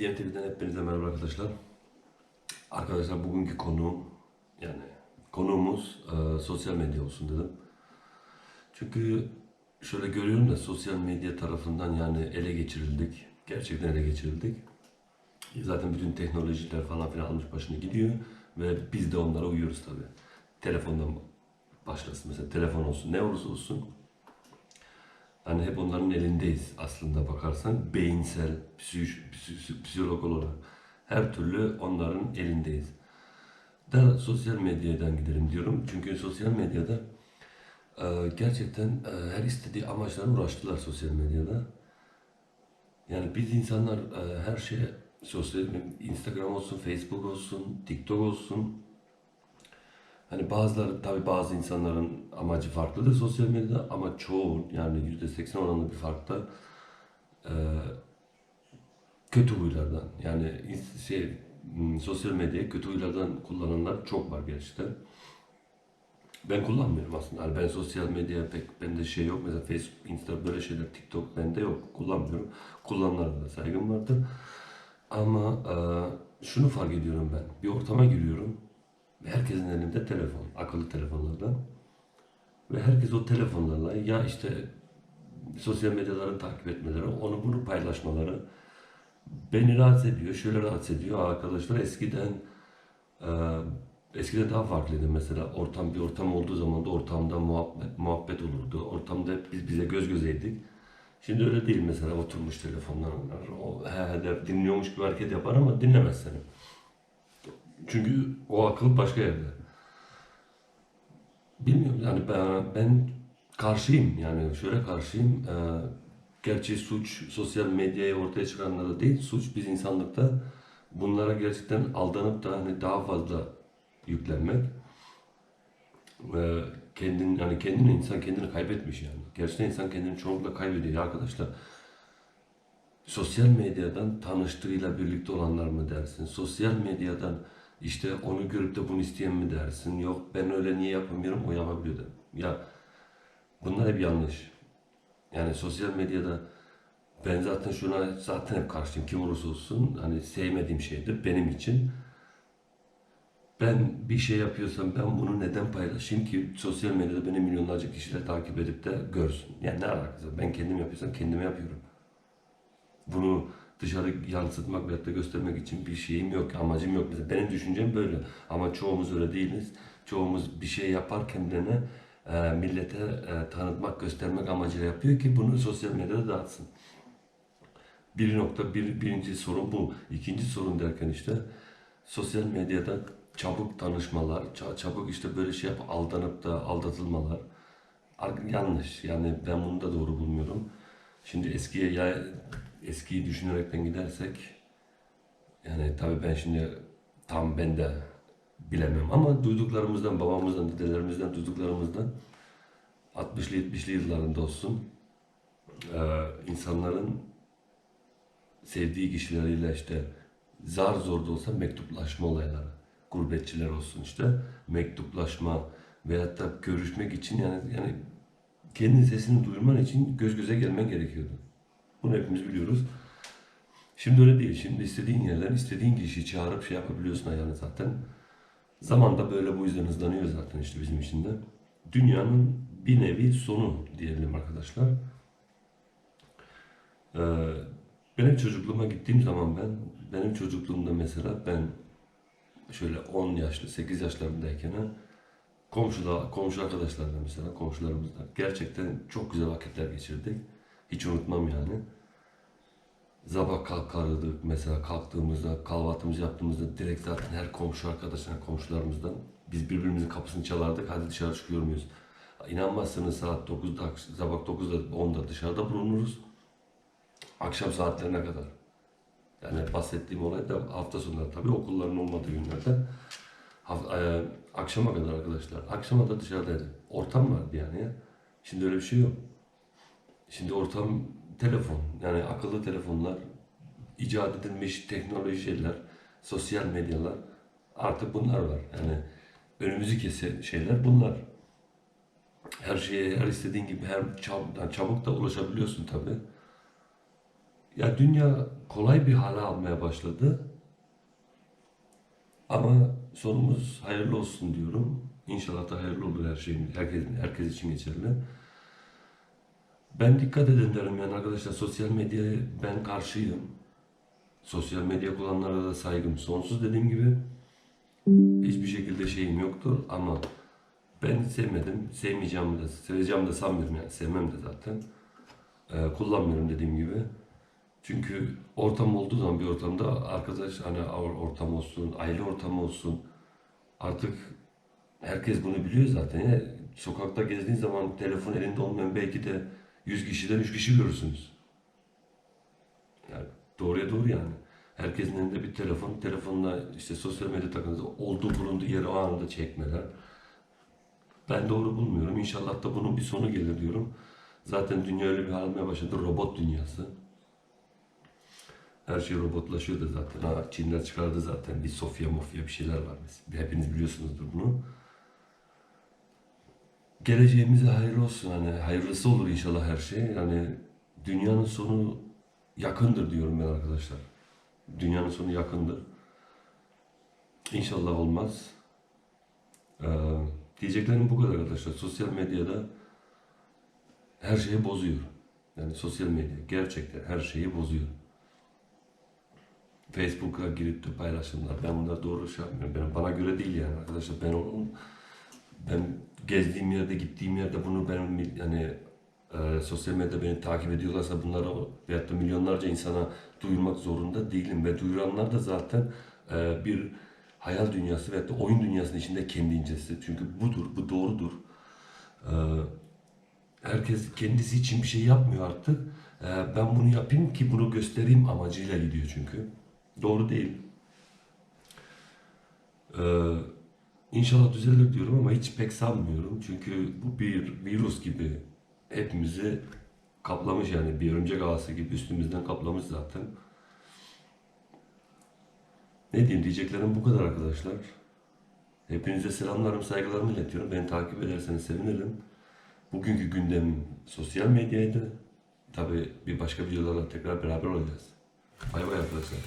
CM TV'den hepinize merhaba arkadaşlar. Arkadaşlar bugünkü konuğum yani konuğumuz e, sosyal medya olsun dedim. Çünkü şöyle görüyorum da sosyal medya tarafından yani ele geçirildik. Gerçekten ele geçirildik. Zaten bütün teknolojiler falan filan almış başını gidiyor ve biz de onlara uyuyoruz tabi. Telefondan başlasın mesela telefon olsun ne olursa olsun Hani hep onların elindeyiz aslında bakarsan. Beyinsel, psikolog olarak. Her türlü onların elindeyiz. Da sosyal medyadan gidelim diyorum. Çünkü sosyal medyada e, gerçekten e, her istediği amaçlara uğraştılar sosyal medyada. Yani biz insanlar e, her şeye sosyal Instagram olsun, Facebook olsun, TikTok olsun Hani bazıları tabii bazı insanların amacı farklıdır sosyal medyada ama çoğu yani yüzde seksen oranında bir farkta e, kötü huylardan yani şey sosyal medyayı kötü huylardan kullananlar çok var gerçekten. Ben kullanmıyorum aslında. Yani ben sosyal medya pek bende şey yok. Mesela Facebook, Insta böyle şeyler, TikTok bende yok. Kullanmıyorum. Kullananlara da saygım vardır. Ama e, şunu fark ediyorum ben. Bir ortama giriyorum. Ve herkesin elinde telefon, akıllı telefonlardan. Ve herkes o telefonlarla ya işte sosyal medyaları takip etmeleri, onu bunu paylaşmaları beni rahatsız ediyor. Şöyle rahatsız ediyor arkadaşlar eskiden e, eskiden daha farklıydı mesela ortam bir ortam olduğu zaman da ortamda muhabbet, muhabbet olurdu. Ortamda hep biz bize göz gözeydik. Şimdi öyle değil mesela oturmuş telefonlar. O he he dinliyormuş gibi hareket yapar ama dinlemez seni. Çünkü o akıl başka yerde. Bilmiyorum yani ben, ben karşıyım yani şöyle karşıyım. Ee, gerçi suç sosyal medyayı ortaya çıkaranlara değil suç biz insanlıkta bunlara gerçekten aldanıp da hani daha fazla yüklenmek. Ee, kendin yani kendini insan kendini kaybetmiş yani. Gerçekten insan kendini çoğunlukla kaybediyor arkadaşlar. Sosyal medyadan tanıştığıyla birlikte olanlar mı dersin? Sosyal medyadan işte onu görüp de bunu isteyen mi dersin? Yok ben öyle niye yapamıyorum o yapabiliyor da. Ya bunlar hep yanlış. Yani sosyal medyada ben zaten şuna zaten hep karşıyım. Kim olursa olsun hani sevmediğim şeydir benim için. Ben bir şey yapıyorsam ben bunu neden paylaşayım ki sosyal medyada beni milyonlarca kişiler takip edip de görsün. Yani ne alakası var? Ben kendim yapıyorsam kendime yapıyorum. Bunu dışarı yansıtmak veyahut da göstermek için bir şeyim yok, amacım yok. Mesela benim düşüncem böyle. Ama çoğumuz öyle değiliz. Çoğumuz bir şey yaparken de ne e, millete e, tanıtmak, göstermek amacıyla yapıyor ki bunu sosyal medyada dağıtsın. Bir nokta, bir, birinci sorun bu. İkinci sorun derken işte sosyal medyada çabuk tanışmalar, ça- çabuk işte böyle şey yap, aldanıp da aldatılmalar. Ar- Yanlış. Yani ben bunu da doğru bulmuyorum. Şimdi eskiye ya eskiyi düşünerekten gidersek yani tabii ben şimdi tam ben de bilemem ama duyduklarımızdan, babamızdan, dedelerimizden duyduklarımızdan 60'lı 70'li yıllarında olsun eee, insanların sevdiği kişileriyle işte zar zor da olsa mektuplaşma olayları. Gurbetçiler olsun işte mektuplaşma veyahut da görüşmek için yani yani kendi sesini duyurman için göz göze gelmen gerekiyordu. Bunu hepimiz biliyoruz. Şimdi öyle değil. Şimdi istediğin yerden istediğin kişiyi çağırıp şey yapabiliyorsun yani zaten. Zaman da böyle bu yüzden hızlanıyor zaten işte bizim için de. Dünyanın bir nevi sonu diyelim arkadaşlar. Ee, benim çocukluğuma gittiğim zaman ben, benim çocukluğumda mesela ben şöyle 10 yaşlı, 8 yaşlarındayken komşuda, komşu arkadaşlarla mesela komşularımızla gerçekten çok güzel vakitler geçirdik. Hiç unutmam yani. Sabah kalkardık mesela kalktığımızda kahvaltımızı yaptığımızda direkt zaten her komşu arkadaşlar komşularımızdan biz birbirimizin kapısını çalardık hadi dışarı çıkıyor muyuz? İnanmazsınız saat 9'da ak- sabah 9'da 10'da dışarıda bulunuruz. Akşam saatlerine kadar. Yani bahsettiğim olay da hafta sonları tabii okulların olmadığı günlerde. E, akşama kadar arkadaşlar. Akşama da dışarıdaydı. Ortam vardı yani ya. Şimdi öyle bir şey yok. Şimdi ortam telefon. Yani akıllı telefonlar, icat edilmiş teknoloji şeyler, sosyal medyalar. Artık bunlar var. Yani önümüzü kesen şeyler bunlar. Her şeye, her istediğin gibi her çab- yani çabuk da ulaşabiliyorsun tabii. Ya dünya kolay bir hale almaya başladı. Ama sonumuz hayırlı olsun diyorum. İnşallah da hayırlı olur her şey. Herkes, herkes için geçerli. Ben dikkat edin derim yani arkadaşlar sosyal medyaya ben karşıyım. Sosyal medya kullananlara da saygım sonsuz dediğim gibi. Hiçbir şekilde şeyim yoktur ama ben sevmedim. Sevmeyeceğimi de, seveceğimi de sanmıyorum yani. Sevmem de zaten. Ee, kullanmıyorum dediğim gibi. Çünkü ortam olduğu zaman bir ortamda arkadaş hani or- ortam olsun, aile ortamı olsun artık herkes bunu biliyor zaten. Ya. Sokakta gezdiğin zaman telefon elinde olmayan belki de 100 kişiden 3 kişi görürsünüz. Yani doğruya doğru yani. Herkesin elinde bir telefon, telefonla işte sosyal medya takıntısı olduğu bulunduğu yeri o anında çekmeler. Ben doğru bulmuyorum. İnşallah da bunun bir sonu gelir diyorum. Zaten dünya öyle bir almaya başladı. Robot dünyası. Her şey robotlaşıyor da zaten. Ha, Çinler çıkardı zaten. Bir Sofya mofya bir şeyler var. mesela. Hepiniz biliyorsunuzdur bunu. Geleceğimize hayırlı olsun. Hani hayırlısı olur inşallah her şey. Yani dünyanın sonu yakındır diyorum ben arkadaşlar. Dünyanın sonu yakındır. İnşallah olmaz. Ee, diyeceklerim bu kadar arkadaşlar. Sosyal medyada her şeyi bozuyor. Yani sosyal medya gerçekten her şeyi bozuyor. Facebook'a girip de paylaşımlar. Ben bunları doğru şey yapmıyorum. Ben, bana göre değil yani arkadaşlar. Ben onun ben gezdiğim yerde, gittiğim yerde bunu ben yani e, sosyal medyada beni takip ediyorlarsa bunlara veyahut da milyonlarca insana duyurmak zorunda değilim. Ve duyuranlar da zaten e, bir hayal dünyası veyahut da oyun dünyasının içinde kendi incesi. Çünkü budur, bu doğrudur. E, herkes kendisi için bir şey yapmıyor artık. E, ben bunu yapayım ki bunu göstereyim amacıyla gidiyor çünkü. Doğru değil. Ee, inşallah düzelir diyorum ama hiç pek sanmıyorum. Çünkü bu bir virüs gibi hepimizi kaplamış yani bir örümcek ağası gibi üstümüzden kaplamış zaten. Ne diyeyim diyeceklerim bu kadar arkadaşlar. Hepinize selamlarım, saygılarımı iletiyorum. Beni takip ederseniz sevinirim. Bugünkü gündemim sosyal medyaydı. Tabi bir başka videolarla tekrar beraber olacağız. Bay bay arkadaşlar.